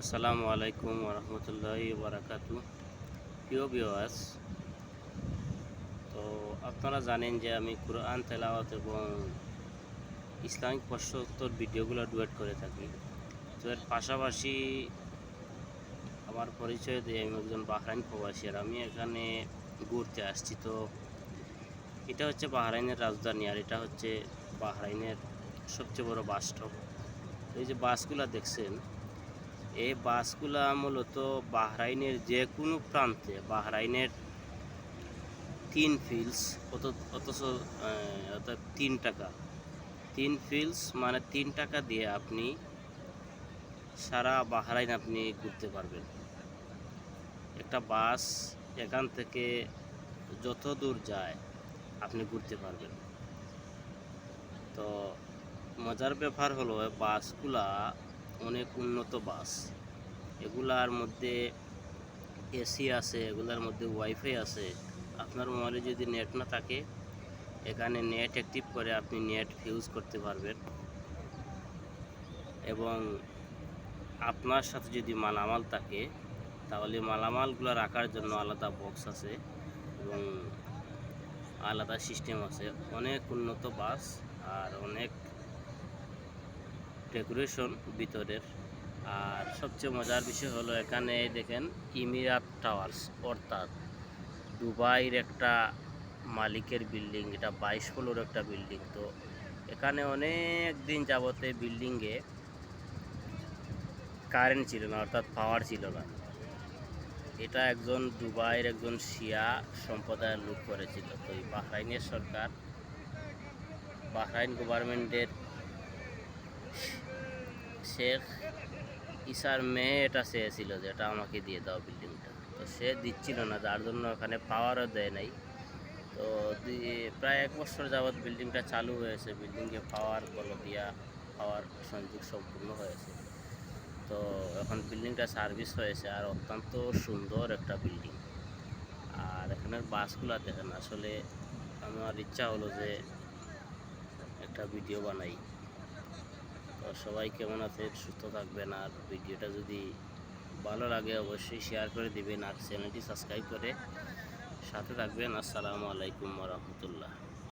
আসসালামু আলাইকুম রহমতুল্লাহ বারাকাতু। প্রিয় বিওয়াস তো আপনারা জানেন যে আমি কোরআন, তেলাওয়াত এবং ইসলামিক প্রশ্নোত্তর ভিডিওগুলো ডুয়েট করে থাকি। তো এর পাশাপাশি আমার পরিচয় দিয়ে আমি একজন বাহরাইন প্রবাসী আর আমি এখানে ঘুরতে আসছি। তো এটা হচ্ছে বাহরাইনের রাজধানী আর এটা হচ্ছে বাহরাইনের সবচেয়ে বড় বাস স্টপ এই যে বাসগুলো দেখছেন এই বাসগুলা মূলত বাহরাইনের যে কোনো প্রান্তে, বাহরাইনের তিন ফিলস অথচ অর্থাৎ তিন টাকা। তিন ফিলস মানে তিন টাকা দিয়ে আপনি সারা বাহরাইন আপনি ঘুরতে পারবেন। একটা বাস এখান থেকে যত দূর যায় আপনি ঘুরতে পারবেন। তো মজার ব্যাপার হলো বাসগুলা অনেক উন্নত বাস। এগুলার মধ্যে এসি আছে, এগুলার মধ্যে ওয়াইফাই আছে। আপনার মোবাইলে যদি নেট না থাকে, এখানে নেট অ্যাক্টিভ করে আপনি নেট ইউজ করতে পারবেন। এবং আপনার সাথে যদি মালামাল থাকে, তাহলে মালামালগুলো রাখার জন্য আলাদা বক্স আছে এবং আলাদা সিস্টেম আছে। অনেক উন্নত বাস আর অনেক ডেকোরেশন ভিতরের। আর সবচেয়ে মজার বিষয় হলো এখানে দেখেন ইমিরাত টাওয়ার্স, অর্থাৎ দুবাইয়ের একটা মালিকের বিল্ডিং, এটা বাইশ ফ্লোর একটা বিল্ডিং। তো এখানে অনেক দিন যাবতে বিল্ডিংয়ে কারেন্ট ছিল না, অর্থাৎ পাওয়ার ছিল না। এটা একজন দুবাইয়ের একজন শিয়া সম্প্রদায়ের লোক করেছিল। তো এই বাহরাইনের সরকার, বাহরাইন গভর্নমেন্টের শেখ ইসার মেয়ে এটা চেয়েছিল যে এটা আমাকে দিয়ে দাও বিল্ডিংটা তো সে দিচ্ছিল না, যার জন্য ওখানে পাওয়ারও দেয় নাই। তো প্রায় এক বছর যাবৎ বিল্ডিংটা চালু হয়েছে। বিল্ডিংয়ে পাওয়ার বলো দিয়া পাওয়ার সংযোগ সম্পূর্ণ হয়েছে। তো এখন বিল্ডিংটা সার্ভিস হয়েছে আর অত্যন্ত সুন্দর একটা বিল্ডিং আর এখানের বাসগুলো দেখেন, আসলে আমার ইচ্ছা হলো যে একটা ভিডিও বানাই। সবাই কেমন আছেন সুস্থ থাকবেন আর ভিডিওটা যদি ভালো লাগে অবশ্যই শেয়ার করে দিবেন আর চ্যানেলটি সাবস্ক্রাইব করে সাথে থাকবেন। আসসালামু আলাইকুম রহমতুল্লাহ।